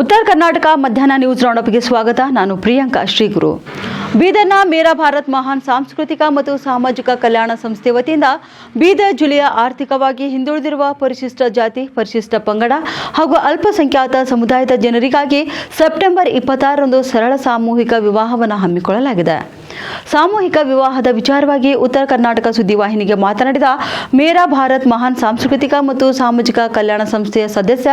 ಉತ್ತರ ಕರ್ನಾಟಕ ಮಧ್ಯಾಹ್ನ ನ್ಯೂಸ್ ರೌಂಡಪ್ಗೆ ಸ್ವಾಗತ. ನಾನು ಪ್ರಿಯಾಂಕಾ ಶ್ರೀಗುರು. ಬೀದರ್ನ ಮೇರಾ ಭಾರತ್ ಮಹಾನ್ ಸಾಂಸ್ಕೃತಿಕ ಮತ್ತು ಸಾಮಾಜಿಕ ಕಲ್ಯಾಣ ಸಂಸ್ಥೆ ವತಿಯಿಂದ ಬೀದರ್ ಜಿಲ್ಲೆಯ ಆರ್ಥಿಕವಾಗಿ ಹಿಂದುಳಿದಿರುವ ಪರಿಶಿಷ್ಟ ಜಾತಿ, ಪರಿಶಿಷ್ಟ ಪಂಗಡ ಹಾಗೂ ಅಲ್ಪಸಂಖ್ಯಾತ ಸಮುದಾಯದ ಜನರಿಗಾಗಿ ಸೆಪ್ಟೆಂಬರ್ ಇಪ್ಪತ್ತಾರರಂದು ಸರಳ ಸಾಮೂಹಿಕ ವಿವಾಹವನ್ನು ಹಮ್ಮಿಕೊಳ್ಳಲಾಗಿದೆ. ಸಾಮೂಹಿಕ ವಿವಾಹದ ವಿಚಾರವಾಗಿ ಉತ್ತರ ಕರ್ನಾಟಕ ಸುದ್ದಿವಾಹಿನಿಗೆ ಮಾತನಾಡಿದ ಮೇರಾ ಭಾರತ್ ಮಹಾನ್ ಸಾಂಸ್ಕೃತಿಕ ಮತ್ತು ಸಾಮಾಜಿಕ ಕಲ್ಯಾಣ ಸಂಸ್ಥೆಯ ಸದಸ್ಯ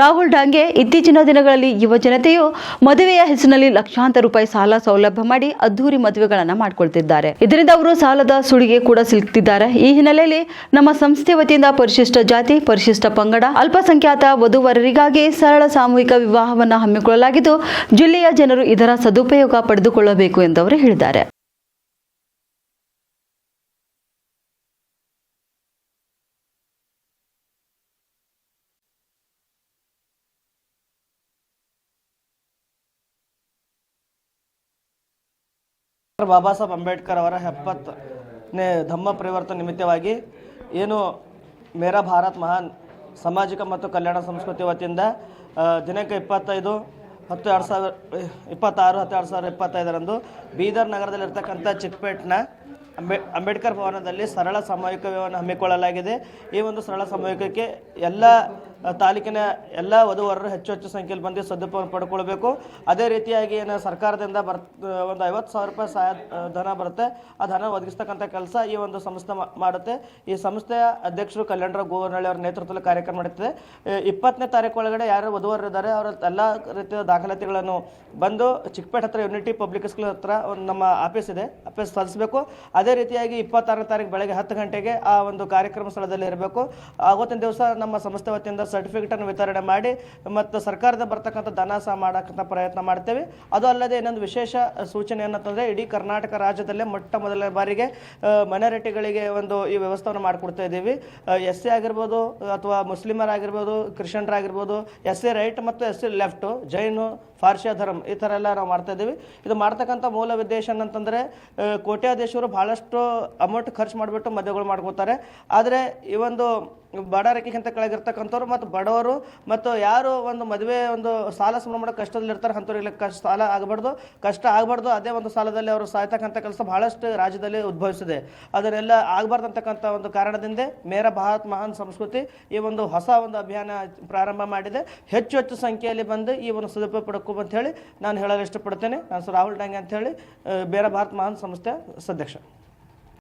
ರಾಹುಲ್ ಡಾಂಗೆ, ಇತ್ತೀಚಿನ ದಿನಗಳಲ್ಲಿ ಯುವ ಜನತೆಯು ಮದುವೆಯ ಹೆಸರಿನಲ್ಲಿ ಲಕ್ಷಾಂತರ ರೂಪಾಯಿ ಸಾಲ ಸೌಲಭ್ಯ ಮಾಡಿ ಅದ್ದೂರಿ ಮದುವೆಗಳನ್ನು ಮಾಡಿಕೊಳ್ತಿದ್ದಾರೆ. ಇದರಿಂದ ಅವರು ಸಾಲದ ಸುಳಿಗೆ ಕೂಡ ಸಿಲುಕ್ತಿದ್ದಾರೆ. ಈ ಹಿನ್ನೆಲೆಯಲ್ಲಿ ನಮ್ಮ ಸಂಸ್ಥೆ ವತಿಯಿಂದ ಪರಿಶಿಷ್ಟ ಜಾತಿ, ಪರಿಶಿಷ್ಟ ಪಂಗಡ, ಅಲ್ಪಸಂಖ್ಯಾತ ವಧುವರರಿಗಾಗಿ ಸರಳ ಸಾಮೂಹಿಕ ವಿವಾಹವನ್ನು ಹಮ್ಮಿಕೊಳ್ಳಲಾಗಿದ್ದು, ಜಿಲ್ಲೆಯ ಜನರು ಇದರ ಸದುಪಯೋಗ ಪಡೆದುಕೊಳ್ಳಬೇಕು ಎಂದು ಅವರು ಹೇಳಿದ್ದಾರೆ. ಬಾಬಾ ಸಾಹೇಬ್ ಅಂಬೇಡ್ಕರ್ ಅವರ ಎಪ್ಪತ್ತನೇ ಧಮ್ಮ ಪರಿವರ್ತನೆ ನಿಮಿತ್ತವಾಗಿ ಏನು ಮೇರಾ ಭಾರತ್ ಮಹಾನ್ ಸಾಮಾಜಿಕ ಮತ್ತು ಕಲ್ಯಾಣ ಸಂಸ್ಕೃತಿ ವತಿಯಿಂದ ದಿನಕ್ಕೆ ದಿನಾಂಕ ಇಪ್ಪತ್ತೈದು ಹತ್ತು ಎರಡು ಸಾವಿರ, ಇಪ್ಪತ್ತಾರು ಹತ್ತು ಎರಡು ಸಾವಿರದ ಇಪ್ಪತ್ತೈದರಂದು ಬೀದರ್ ನಗರದಲ್ಲಿರ್ತಕ್ಕಂಥ ಚಿಕ್ಕಪೇಟ್ನ ಅಂಬೆ, ಅಂಬೇಡ್ಕರ್ ಭವನದಲ್ಲಿ ಸರಳ ಸಾಮೂಹಿಕ ಹಮ್ಮಿಕೊಳ್ಳಲಾಗಿದೆ. ಈ ಒಂದು ಸರಳ ಸಾಮೂಹಿಕಕ್ಕೆ ಎಲ್ಲ ತಾಲೂಕಿನ ಎಲ್ಲ ವಧುವರರು ಹೆಚ್ಚು ಹೆಚ್ಚು ಸಂಖ್ಯೆಯಲ್ಲಿ ಬಂದು ಸದುಪಯೋಗ ಪಡ್ಕೊಳ್ಬೇಕು. ಅದೇ ರೀತಿಯಾಗಿ ಏನು ಸರ್ಕಾರದಿಂದ ಬರ್ ಒಂದು ಐವತ್ತು ಸಾವಿರ ರೂಪಾಯಿ ಸಹಾಯ ಧನ ಬರುತ್ತೆ. ಆ ಧನ ಒದಗಿಸ್ತಕ್ಕಂಥ ಕೆಲಸ ಈ ಒಂದು ಸಂಸ್ಥೆ ಮಾಡುತ್ತೆ. ಈ ಸಂಸ್ಥೆಯ ಅಧ್ಯಕ್ಷರು ಕಲ್ಯಾಣರಾವ್ ಗೋವರ್ನಳ್ಳಿ ಅವರ ನೇತೃತ್ವದಲ್ಲಿ ಕಾರ್ಯಕ್ರಮ ನಡೀತದೆ. ಇಪ್ಪತ್ತನೇ ತಾರೀಕು ಒಳಗಡೆ ಯಾರು ವಧುವರರು ಇದ್ದಾರೆ, ಅವರ ಎಲ್ಲ ರೀತಿಯ ದಾಖಲಾತಿಗಳನ್ನು ಬಂದು ಚಿಕ್ಕಪೇಟೆ ಹತ್ರ ಯುನಿಟಿ ಪಬ್ಲಿಕ್ ಸ್ಕೂಲ್ ಹತ್ರ ಒಂದು ನಮ್ಮ ಆಫೀಸ್ ಇದೆ. ಆಫೀಸ್ ಸಲ್ಲಿಸಬೇಕು. ಅದೇ ರೀತಿಯಾಗಿ ಇಪ್ಪತ್ತಾರನೇ ತಾರೀಕು ಬೆಳಗ್ಗೆ ಹತ್ತು ಗಂಟೆಗೆ ಆ ಒಂದು ಕಾರ್ಯಕ್ರಮ ಸ್ಥಳದಲ್ಲಿ ಇರಬೇಕು ಆವತ್ತಿನ ದಿವಸ ನಮ್ಮ ಸಂಸ್ಥೆ ವತಿಯಿಂದ ಸರ್ಟಿಫಿಕೇಟನ್ನು ವಿತರಣೆ ಮಾಡಿ ಮತ್ತು ಸರ್ಕಾರದ ಬರ್ತಕ್ಕಂಥ ಧನ ಸಹ ಮಾಡಕ್ಕಂಥ ಪ್ರಯತ್ನ ಮಾಡ್ತೇವೆ. ಅದು ಅಲ್ಲದೆ ಇನ್ನೊಂದು ವಿಶೇಷ ಸೂಚನೆ ಏನಂತಂದರೆ ಇಡೀ ಕರ್ನಾಟಕ ರಾಜ್ಯದಲ್ಲೇ ಮೊಟ್ಟ ಮೊದಲ ಬಾರಿಗೆ ಮೈನಾರಿಟಿಗಳಿಗೆ ಒಂದು ಈ ವ್ಯವಸ್ಥೆಯನ್ನು ಮಾಡಿಕೊಡ್ತಾ ಇದ್ದೀವಿ. ಎಸ್ ಸಿ ಆಗಿರ್ಬೋದು ಅಥವಾ ಮುಸ್ಲಿಮರಾಗಿರ್ಬೋದು, ಕ್ರಿಶ್ಚಿಯನ್ರಾಗಿರ್ಬೋದು, ಎಸ್ ಸಿ ರೈಟ್ ಮತ್ತು ಎಸ್ ಸಿ ಲೆಫ್ಟು, ಜೈನು ಪಾರ್ಶಿಯ ಧರ್ಮ ಈ ಥರ ಎಲ್ಲ ನಾವು ಮಾಡ್ತಾ ಇದ್ದೀವಿ. ಇದು ಮಾಡ್ತಕ್ಕಂಥ ಮೂಲ ಉದ್ದೇಶ ಏನಂತಂದರೆ ಕೋಟ್ಯಾಧೀಶರು ಭಾಳಷ್ಟು ಅಮೌಂಟ್ ಖರ್ಚು ಮಾಡಿಬಿಟ್ಟು ಮದುವೆಗಳು ಮಾಡ್ಕೋತಾರೆ ಆದರೆ ಈ ಒಂದು ಬಡ ರೇಖೆಗಿಂತ ಕೆಳಗಿರ್ತಕ್ಕಂಥವ್ರು ಮತ್ತು ಬಡವರು ಮತ್ತು ಯಾರು ಒಂದು ಮದುವೆ, ಒಂದು ಸಾಲ ಸಮರ ಮಾಡೋ ಕಷ್ಟದಲ್ಲಿರ್ತಾರೆ ಅಂಥವ್ರಿಗೆ ಕಷ್ಟ, ಸಾಲ ಆಗಬಾರ್ದು. ಕಷ್ಟ ಆಗಬಾರ್ದು. ಅದೇ ಒಂದು ಸಾಲದಲ್ಲಿ ಅವರು ಸಾಯ್ತಕ್ಕಂಥ ಕೆಲಸ ಬಹಳಷ್ಟು ರಾಜ್ಯದಲ್ಲಿ ಉದ್ಭವಿಸಿದೆ. ಅದನ್ನೆಲ್ಲ ಆಗಬಾರ್ದು ಅಂತಕ್ಕಂಥ ಒಂದು ಕಾರಣದಿಂದ ಮೇರ ಭಾರತ್ ಮಹಾನ್ ಸಂಸ್ಕೃತಿ ಈ ಒಂದು ಹೊಸ ಒಂದು ಅಭಿಯಾನ ಪ್ರಾರಂಭ ಮಾಡಿದೆ. ಹೆಚ್ಚು ಹೆಚ್ಚು ಸಂಖ್ಯೆಯಲ್ಲಿ ಬಂದು ಈ ಒಂದು ಸದುಪಯೋಗ ಪಡಕು ಅಂತ ಹೇಳಿ ನಾನು ಹೇಳಲು ಇಷ್ಟಪಡ್ತೇನೆ. ನಾನು ರಾಹುಲ್ ಡಾಂಗೆ ಅಂತ ಹೇಳಿ ಬೇರೆ ಭಾರತ್ ಮಹಾನ್ ಸಂಸ್ಥೆ ಸದಸ್ಯ.